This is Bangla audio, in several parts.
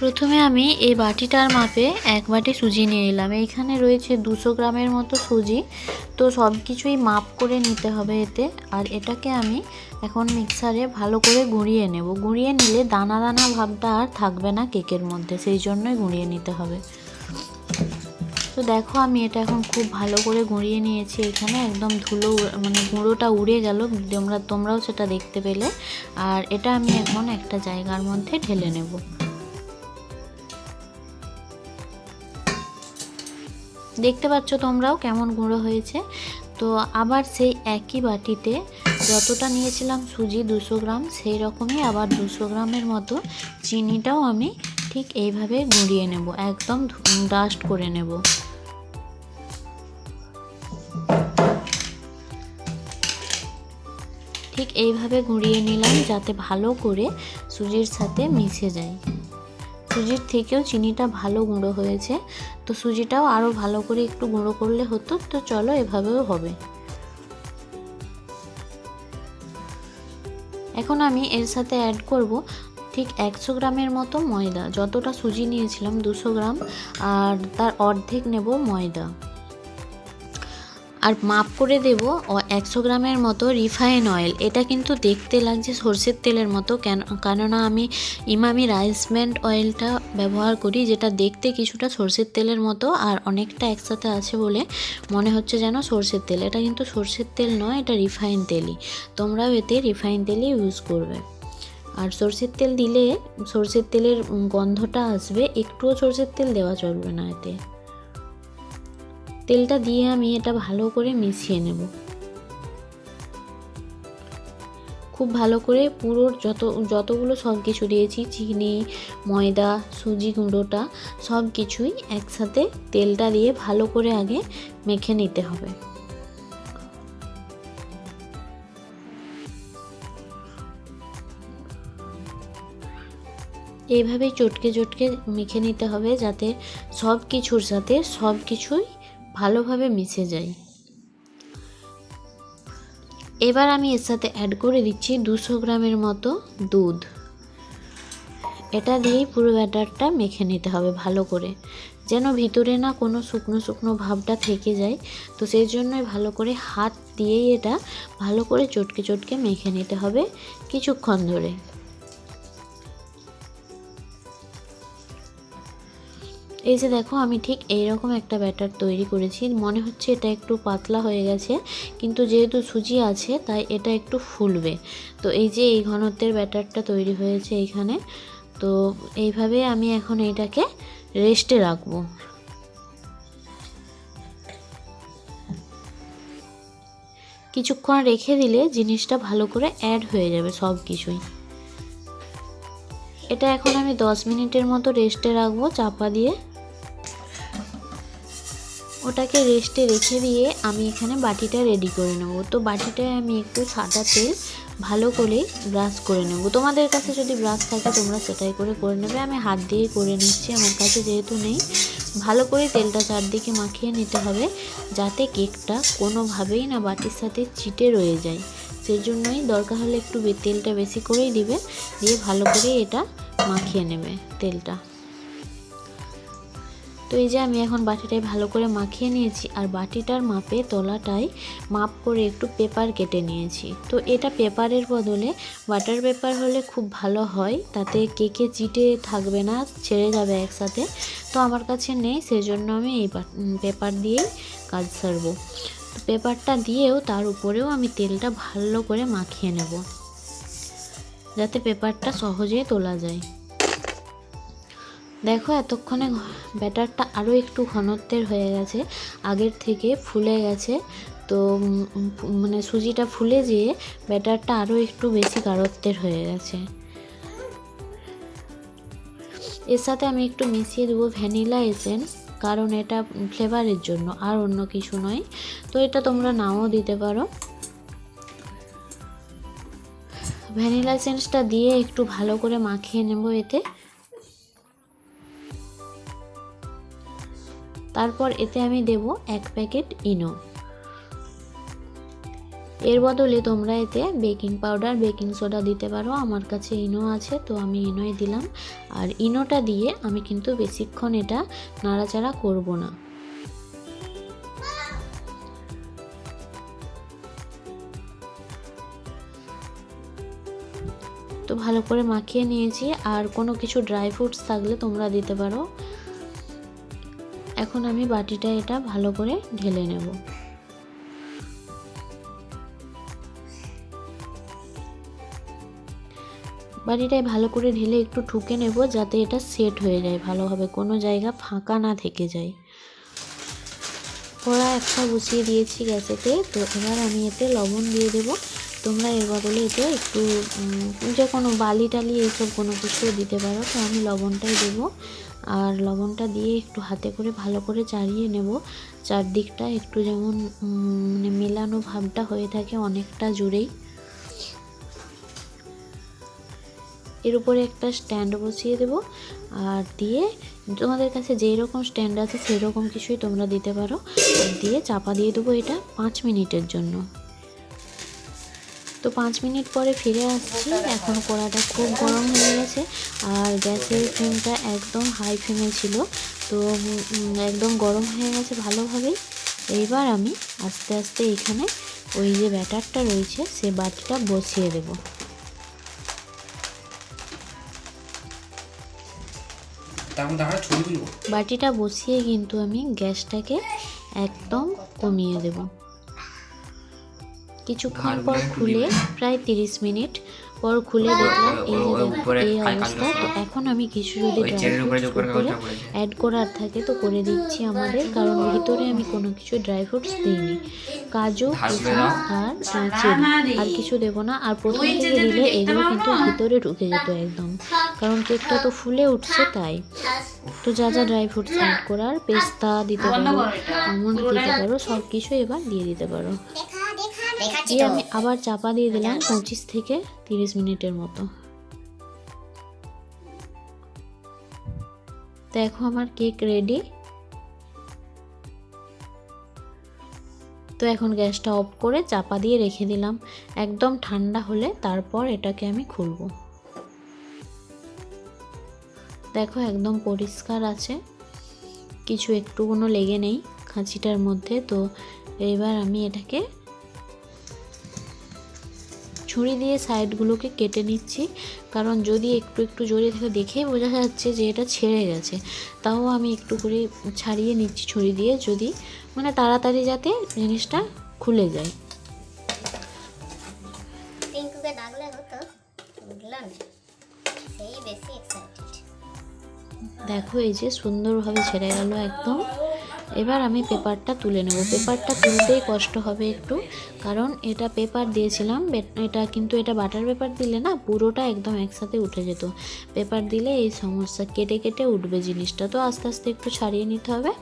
প্রথমে আমি এই বাটিটার মাপে এক বাটি সুজি নিয়ে নিলাম। এইখানে রয়েছে দুশো গ্রামের মতো সুজি। তো সব কিছুই মাপ করে নিতে হবে এতে। আর এটাকে আমি এখন মিক্সারে ভালো করে গুঁড়িয়ে নেব। গুঁড়িয়ে নিলে দানা দানা ভাবটা আর থাকবে না কেকের মধ্যে, সেই জন্যই গুঁড়িয়ে নিতে হবে। তো দেখো আমি এটা এখন খুব ভালো করে গুঁড়িয়ে নিয়েছি। এখানে একদম ধুলো মানে গুঁড়োটা উড়ে গেল। তোমরা, তোমরাও সেটা দেখতে পেলে। আর এটা আমি এখন একটা জায়গার মধ্যে ঢেলে নেব। দেখতে পাচ্ছ তোমরাও কেমন গুঁড়ো হয়েছে। তো আবার সেই একই বাটিতে যতটা নিয়েছিলাম সুজি দুশো গ্রাম, সেই রকমই আবার দুশো গ্রামের মতো চিনিটাও আমি ঠিক এইভাবে গুঁড়িয়ে নেব, একদম ডাস্ট করে নেব। ঠিক এইভাবে গুঁড়িয়ে নিলাম যাতে ভালো করে সুজির সাথে মিশে যায়। সুজির থেকেও চিনিটা ভালো গুঁড়ো হয়েছে। তো সুজিটাও আরও ভালো করে একটু গুঁড়ো করলে হতো, তো চলো এভাবেও হবে। এখন আমি এর সাথে অ্যাড করব ঠিক একশো গ্রামের মতো ময়দা। যতটা সুজি নিয়েছিলাম দুশো গ্রাম, আর তার অর্ধেক নেব ময়দা। আর মাপ করে দেব একশো গ্রামের মতো রিফাইন অয়েল। এটা কিন্তু দেখতে লাগছে সর্ষের তেলের মতো, কেন, কেননা আমি ইমামি রাইস অয়েলটা ব্যবহার করি, যেটা দেখতে কিছুটা সর্ষের তেলের মতো আর অনেকটা একসাথে আছে বলে মনে হচ্ছে যেন সর্ষের তেল। এটা কিন্তু সর্ষের তেল নয়, এটা রিফাইন তেলই। তোমরাও এতে রিফাইন তেলই ইউজ করবে। আর সর্ষের তেল দিলে সর্ষের তেলের গন্ধটা আসবে, একটুও সর্ষের তেল দেওয়া চলবে না এতে। তেলটা দিয়ে আমি এটা ভালো করে মিশিয়ে নেব। খুব ভালো করে পুরো যত, যতগুলো সব কিছু দিয়েছি, চিনি, ময়দা, সুজি গুঁড়োটা, সব কিছুই একসাথে তেলটা দিয়ে ভালো করে আগে মেখে নিতে হবে। এইভাবেই চটকে চটকে মেখে নিতে হবে যাতে সব কিছুর সাথে সব কিছুই ভালোভাবে মিশে যায়। এবার আমি এর সাথে অ্যাড করে দিচ্ছি দুশো গ্রামের মতো দুধ। এটা দিয়েই পুরো ব্যাটারটা মেখে নিতে হবে ভালো করে। যেন ভিতরে না কোনো শুকনো শুকনো ভাবটা থেকে যায়। তো সেই জন্যই ভালো করে হাত দিয়েই এটা ভালো করে চটকে চটকে মেখে নিতে হবে কিছুক্ষণ ধরে। এই যে দেখো, আমি ঠিক এইরকম একটা ব্যাটার তৈরি করেছি। মনে হচ্ছে এটা একটু পাতলা হয়ে গেছে, কিন্তু যেহেতু সুজি আছে, তাই এটা একটু ফুলবে। তো এই যে এই ঘনত্বের ব্যাটারটা তৈরি হয়েছে এইখানে। তো এইভাবে আমি এখন এইটাকে রেস্টে রাখব। কিছুক্ষণ রেখে দিলে জিনিসটা ভালো করে অ্যাড হয়ে যাবে সব কিছুই এটা এখন আমি দশ মিনিটের মতো রেস্টে রাখব, চাপা দিয়ে। ওটাকে রেস্টে রেখে দিয়ে আমি এখানে বাটিটা রেডি করে নেব। তো বাটিটায় আমি একটু সাদা তেল ভালো করে ব্রাশ করে নেব। তোমাদের কাছে যদি ব্রাশ থাকে, তোমরা সেটাই করে করে নেবে। আমি হাত দিয়েই করে নিচ্ছি, আমার কাছে যেহেতু নেই। ভালো করে তেলটা চারদিকে মাখিয়ে নিতে হবে, যাতে কেকটা কোনোভাবেই না বাটির সাথে চিটে রয়ে যায়। সেই জন্যই দরকার হলে একটু তেলটা বেশি করেই দিবে, দিয়ে ভালো করে এটা মাখিয়ে নেবে তেলটা। তো এই যে আমি এখন বাটিটায় ভালো করে মাখিয়ে নিয়েছি আর বাটিটার মাপে তলাটায় মাপ করে একটু পেপার কেটে নিয়েছি। তো এটা পেপারের বদলে বাটার পেপার হলে খুব ভালো হয়, তাতে কেকে চিটে থাকবে না, ছেড়ে যাবে একসাথে। তো আমার কাছে নেই, সেজন্য আমি এই পেপার দিয়েই কাজ সারবো। তো পেপারটা দিয়েও তার উপরেও আমি তেলটা ভালো করে মাখিয়ে নেব, যাতে পেপারটা সহজেই তোলা যায়। দেখো, এতক্ষণে ব্যাটারটা আরও একটু ঘনত্বের হয়ে গেছে, আগের থেকে ফুলে গেছে। তো মানে সুজিটা ফুলে যেয়ে ব্যাটারটা আরও একটু বেশি গাঢ়ত্বের হয়ে গেছে। এর সাথে আমি একটু মিশিয়ে দেবো ভ্যানিলা এসেন্স, কারণ এটা ফ্লেভারের জন্য, আর অন্য কিছু নয়। তো এটা তোমরা নাও দিতে পারো। ভ্যানিলা এসেন্সটা দিয়ে একটু ভালো করে মাখিয়ে নেব এতে। তারপর এতে আমি দেব এক প্যাকেট ইনো। এর বদলে তোমরা এতে বেকিং পাউডার, বেকিং সোডা দিতে পারো। আমার কাছে ইনো আছে, তো আমি ইনোই দিলাম। আর ইনোটা দিয়ে আমি কিন্তু বেশিক্ষণ এটা নাড়াচাড়া করব না। তো ভালো করে মাখিয়ে নিয়েছি। আর কোনো কিছু ড্রাই ফ্রুটস থাকলে তোমরা দিতে পারো। এখন আমি বাটিটা এটা ভালো করে ঢেলে নেব। বাটিটায় ভালো করে ঢেলে একটু ঠুকে নেব যাতে এটা সেট হয়ে যায় ভালোভাবে, কোনো জায়গা ফাঁকা না থেকে যায়। কড়া একটা বসিয়ে দিয়েছি গ্যাসেতে, তো এবার আমি এতে লবণ দিয়ে দেব। তোমরা এর বদলে এতে একটু যে কোনো বালি টালি এইসব কোনো কিছু দিতে পারো, তো আমি লবণটাই দেবো। আর লবণটা দিয়ে একটু হাতে করে ভালো করে চাড়িয়ে নেব। চারদিকটা একটু যেমন মানে মেলানো ভাবটা হয়ে থাকে অনেকটা জুড়েই। এর উপরে একটা স্ট্যান্ড বসিয়ে দেব আর দিয়ে তোমাদের কাছে যেই রকম স্ট্যান্ড আছে সেই রকম কিছুই তোমরা দিতে পারো। দিয়ে চাপা দিয়ে দেবো এটা পাঁচ মিনিটের জন্য। তো পাঁচ মিনিট পরে ফিরে আসছি। এখন কড়াটা খুব গরম হয়ে গেছে আর গ্যাসের ফ্লেমটা একদম হাই ফ্লেমে ছিল। তো একদম গরম হয়ে গেছে ভালোভাবেই। এইবার আমি আস্তে আস্তে এখানে ওই যে ব্যাটারটা রয়েছে সে বাটিটা বসিয়ে দেবো। বাটিটা বসিয়ে কিন্তু আমি গ্যাসটাকে একদম কমিয়ে দেব। কিছুক্ষণ পর খুলে প্রায় তিরিশ মিনিট পর খুলে দেখলাম এই যে এই অবস্থা। তো এখন আমি কিছু যদি ড্রাই চেনের উপরে যে ফ্রুটস করে অ্যাড করার থাকে তো করে দিচ্ছি আমাদের। কারণ ভিতরে আমি কোনো কিছু ড্রাই ফ্রুটস দিইনি। কাজু কিশমিশ আর চেরি আর কিছু দেবো না। আর প্রথম থেকে দিলে এগুলো কিন্তু ভিতরে ঢুকে যেত একদম। কারণ কেকটা তো ফুলে উঠছে তাই। তো যা যা ড্রাই ফ্রুটস অ্যাড করার পেস্তা দিতে পারো আমন্ড দিতে পারো সব কিছু এবার দিয়ে দিতে পারো। দিয়ে আমি আবার চাপা দিয়ে দিলাম পঁচিশ থেকে তিরিশ মিনিটের মতো। দেখো আমার কেক রেডি। তো এখন গ্যাসটা অফ করে চাপা দিয়ে রেখে দিলাম। একদম ঠান্ডা হলে তারপর এটাকে আমি খুলবো। দেখো একদম পরিষ্কার আছে। কিছু একটু কোনো লেগে নেই খাঁচিটার মধ্যে। তো এবার আমি এটাকে ছুরি দিয়ে সাইডগুলোকে কেটে নিচ্ছি। কারণ যদি একটু একটু জড়িয়ে থাকে দেখেই বোঝা যাচ্ছে যে এটা ছেড়ে গেছে। তাও আমি একটু করে ছাড়িয়ে নিচ্ছি ছুরি দিয়ে যদি মানে তাড়াতাড়ি যাতে জিনিসটা খুলে যায়। দেখো এই যে সুন্দরভাবে ছেড়ে গেল একদম। এবার আমি পেপারটা তুলে নেব। পেপারটা তুলতেই কষ্ট হবে একটু, কারণ এটা পেপার দিয়েছিলাম এটা কিন্তু এটা বাটার পেপার দিলে না পুরোটা একদম একসাথে উঠে যেত। পেপার দিলে এই সমস্যা কেটে কেটে উঠবে জিনিসটা, তো আস্তে আস্তে একটু ছাড়িয়ে নিতে হবে।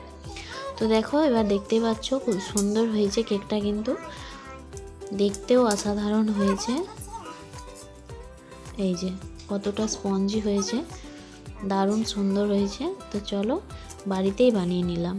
তো দেখো, এবার দেখতেই পাচ্ছ খুব সুন্দর হয়েছে কেকটা কিন্তু। দেখতেও অসাধারণ হয়েছে। এই যে, কতটা স্পঞ্জি হয়েছে, দারুণ সুন্দর হয়েছে। তো চলো, বাড়িতেই বানিয়ে নিলাম।